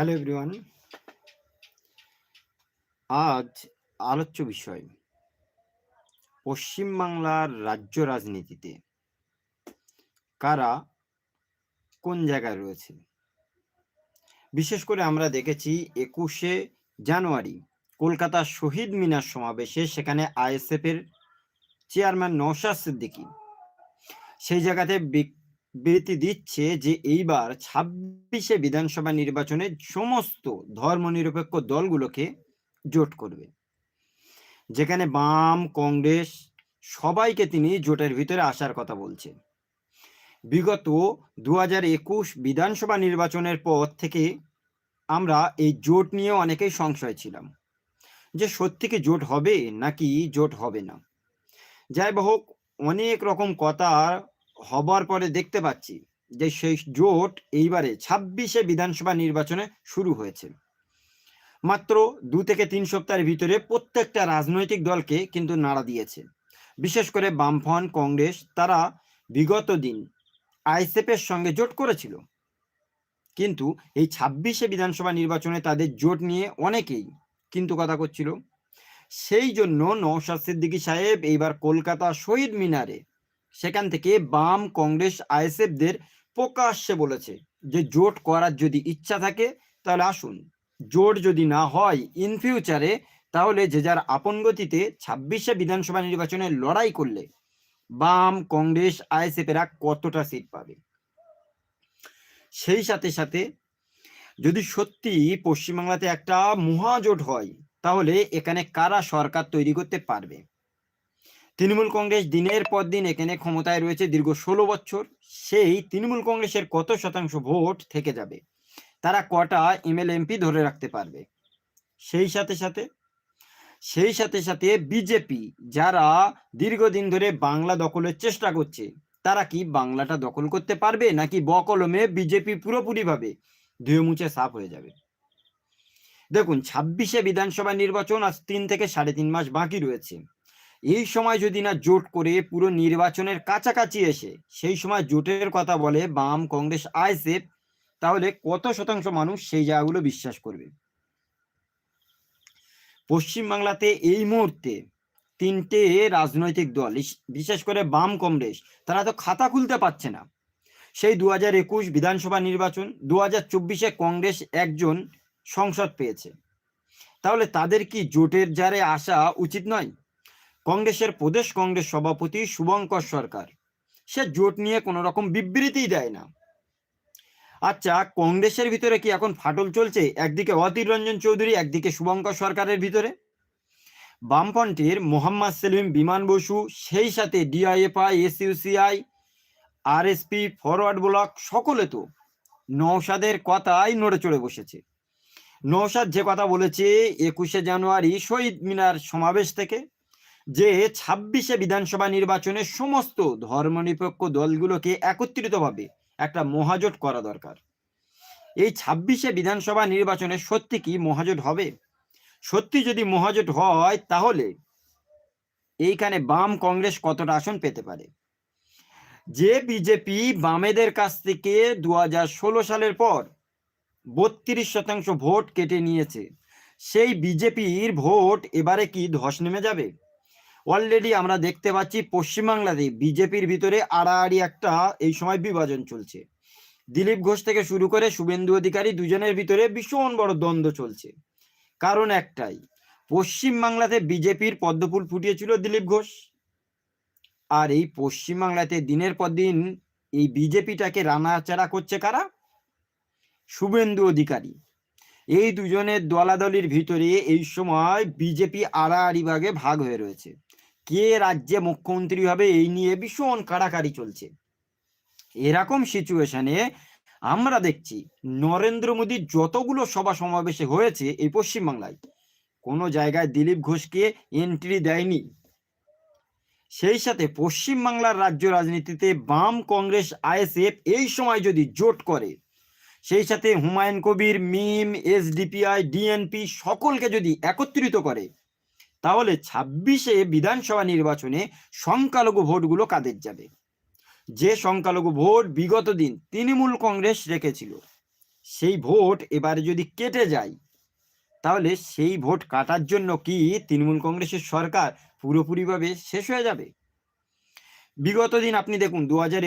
Hello everyone আজ আলোচ্য বিষয়, পশ্চিমবাংলার রাজ্য রাজনীতিতে কারা কোন জায়গায় রয়েছে? বিশেষ করে আমরা দেখেছি একুশে জানুয়ারি কলকাতা শহীদ মিনার সমাবেশে সেখানে আইএসএফ এর চেয়ারম্যান নওশাদ সিদ্দিকী। সেই জায়গাতে বিবৃতি দিচ্ছে যে এইবার ছাব্বিশে বিধানসভা নির্বাচনে সমস্ত ধর্মনিরপেক্ষ দলগুলোকে জোট করবে। যেখানে বাম, কংগ্রেস সবাইকে তিনি জোটের ভিতরে আসার কথা বলছে বিগত দু একুশ বিধানসভা নির্বাচনের পর থেকে আমরা এই জোট নিয়ে অনেকেই সংশয় ছিলাম। যে সত্যি কি জোট হবে নাকি জোট হবে না? যাই হোক, অনেক রকম কথা হবার পরে দেখতে পাচ্ছি যে সেই জোট এইবারে ছাব্বিশে বিধানসভা নির্বাচনে শুরু হয়েছে। মাত্র দু থেকে তিন সপ্তাহের ভিতরে প্রত্যেকটা রাজনৈতিক দলকে কিন্তু নাড়া দিয়েছে। বিশেষ করে বামফ্রন্ট, কংগ্রেস তারা বিগত দিন আইসেপের সঙ্গে জোট করেছিল। কিন্তু এই ছাব্বিশে বিধানসভা নির্বাচনে তাদের জোট নিয়ে অনেকেই কিন্তু কথা করছিল। সেই জন্য নওশাদ সিদ্দিকী সাহেব এইবার কলকাতা শহীদ মিনারে সেখান থেকে বাম কংগ্রেস আইএসএফদের প্রকাশ্যে বলেছে যে, জোট করার যদি ইচ্ছা থাকে, তাহলে আসুন। জোট যদি না হয় ইন ফিউচারে তাহলে যে যার আপন গতিতে ছাব্বিশে বিধানসভা নির্বাচনে লড়াই করলে বাম কংগ্রেস আইএসএফ এরা কতটা সিট পাবে? সেই সাথে সাথে যদি সত্যি পশ্চিমবাংলাতে একটা মহাজোট হয়, তাহলে এখানে কারা সরকার তৈরি করতে পারবে? তৃণমূল কংগ্রেস দিনের পর দিন এখানে ক্ষমতায় রয়েছে দীর্ঘ ষোলো বছর। সেই তৃণমূল কংগ্রেসের কত শতাংশ ভোট থেকে যাবে, তারা কটা এমএল এমপি ধরে রাখতে পারবে? সেই সাথে সাথে, সেই সাথে সাথে বিজেপি, যারা দীর্ঘদিন ধরে বাংলা দখলের চেষ্টা করছে, তারা কি বাংলাটা দখল করতে পারবে নাকি বকলমে বিজেপি পুরোপুরিভাবে ধুয়ে মুছে সাফ হয়ে যাবে? দেখুন, ছাব্বিশে বিধানসভা নির্বাচন আজ তিন থেকে সাড়ে তিন মাস বাকি রয়েছে। এই সময় যদি না জোট করে পুরো নির্বাচনের কাছাকাছি এসে সেই সময় জোটের কথা বলে বাম কংগ্রেস আইসেফ তাহলে কত শতাংশ মানুষ সেই জায়গাগুলো বিশ্বাস করবে? পশ্চিমবাংলাতে এই মুহূর্তে তিনটে রাজনৈতিক দল বিশেষ করে বাম কংগ্রেস, তারা তো খাতা খুলতে পারছে না। সেই দু হাজার একুশ বিধানসভা নির্বাচন দু হাজার চব্বিশে কংগ্রেস একজন সংসদ পেয়েছে। তাহলে তাদের কি জোটের জারে আসা উচিত নয়? কংগ্রেসের প্রদেশ কংগ্রেস সভাপতি শুভঙ্কর সরকার। সে জোট নিয়ে কোনো রকম বিবৃতি দেয় না। আচ্ছা কংগ্রেসের ভিতরে কি এখন ফাটল চলছে? একদিকে অধীর রঞ্জন চৌধুরী, একদিকে শুভঙ্কর সরকারের ভিতরে। বামফ্রন্টের মোহাম্মদ সেলিম, বিমান বসু, সেই সাথে DYFI SUCI, RSP forward bloc, সকলে তো নৌসাদের কথাই নড়ে চড়ে বসেছে। নৌসাদ যে কথা বলেছে একুশে জানুয়ারি শহীদ মিনার সমাবেশ থেকে যে ছাব্বিশে বিধানসভা নির্বাচনে সমস্ত ধর্মনিরপেক্ষ দলগুলোকে একত্রিতভাবে একটা মহাজোট করা দরকার। এই ছাব্বিশে বিধানসভা নির্বাচনে সত্যি কি মহাজোট হবে? সত্যি যদি মহাজোট হয়, তাহলে এইখানে বাম কংগ্রেস কতটা আসন পেতে পারে? যে বিজেপি বামেদের কাছ থেকে দু হাজার ষোলো সালের পর বত্রিশ শতাংশ ভোট কেটে নিয়েছে, সেই বিজেপির ভোট এবারে কি ধস নেমে যাবে? অলরেডি আমরা দেখতে পাচ্ছি পশ্চিমবাংলাতে বিজেপির ভিতরে আড়াআড়ি একটা এই সময় বিভাজন চলছে। দিলীপ ঘোষ থেকে শুরু করে শুভেন্দু অধিকারী দুজনের ভিতরে ভীষণ বড় দ্বন্দ্ব চলছে। কারণ একটাই পশ্চিমবাংলাতে বিজেপির পদ্মফুল ফুটিয়েছিল দিলীপ ঘোষ। আর এই পশ্চিমবাংলাতে দিনের পর দিন এই বিজেপিটাকে রানাচাড়া করছে কারা? শুভেন্দু অধিকারী। এই দুজনের দলাদলির ভিতরে এই সময় বিজেপি আড়াআড়ি ভাগে ভাগ হয়ে রয়েছে। কে রাজ্যে মুখ্যমন্ত্রী হবে এই নিয়ে ভীষণ কাড়াকাড়ি চলছে। এরকম সিচুয়েশনে আমরা দেখছি নরেন্দ্র মোদীর যতগুলো সভা সমাবেশে হয়েছে এই পশ্চিমবাংলায়, কোনো জায়গায় দিলীপ ঘোষকে এন্ট্রি দেয়নি। সেই সাথে পশ্চিমবাংলার রাজ্য রাজনীতিতে বাম কংগ্রেস, আইএসএফ এই সময় যদি জোট করে, সেই সাথে হুমায়ুন কবির, মিম, এসডিপিআই, ডিএনপি সকলকে যদি একত্রিত করে তাহলে ছাব্বিশে বিধানসভা নির্বাচনে সংখ্যালঘু ভোটগুলো কাদের যাবে? যে সংখ্যালঘু ভোট বিগত দিন তৃণমূল কংগ্রেস রেখেছিল, সেই ভোট এবারে যদি কেটে যায়, তাহলে সেই ভোট কাটার জন্য কি তৃণমূল কংগ্রেসের সরকার পুরোপুরিভাবে শেষ হয়ে যাবে? বিগত দিন আপনি দেখুন দু হাজার